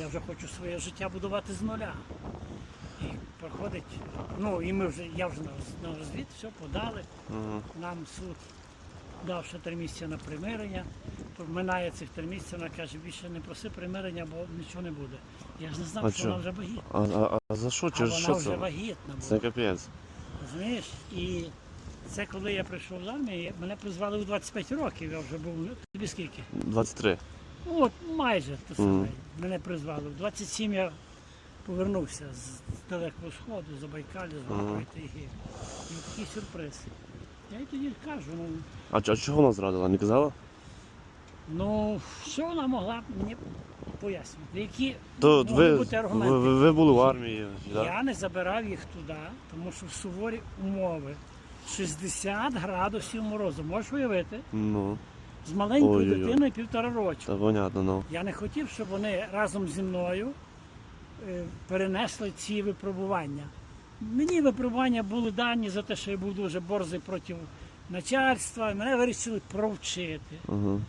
Я вже хочу своє життя будувати з нуля. І проходить, ну і ми вже, я вже на, на розвід, все подали. Угу. Нам суд дав ще три місяці на примирення. Минає цих три місяці, вона каже, більше не проси примирення, бо нічого не буде. Я ж не знав, А що чо? вона вже вагітна. А, а, а за що? А Через вона що вже це? вагітна Це була. капець. Розумієш? І це коли я прийшов з армії, мене призвали у 25 років, я вже був. Тобі скільки? 23. Ну, От майже те саме. Мгм. Мене призвали. В 27 я повернувся з далекого сходу, з Забайкалі, з Великої Тайги. І такий сюрприз. Я й тоді кажу, ну, А, ч- а чого вона зрадила? Не казала? ну що вона могла б мені пояснити? Які То могли ви, бути ви, аргументи? ви, ви були в армії. Да? Я не забирав їх туди, тому що в суворі умови 60 градусів морозу. Можеш уявити? Ну, З маленькою Ой-ой-ой. дитиною півтора року. та понятно, ну. Я не хотів, щоб вони разом зі мною е, перенесли ці випробування. Мені випробування були дані за те, що я був дуже борзий проти начальства. Мене вирішили провчити. Угу.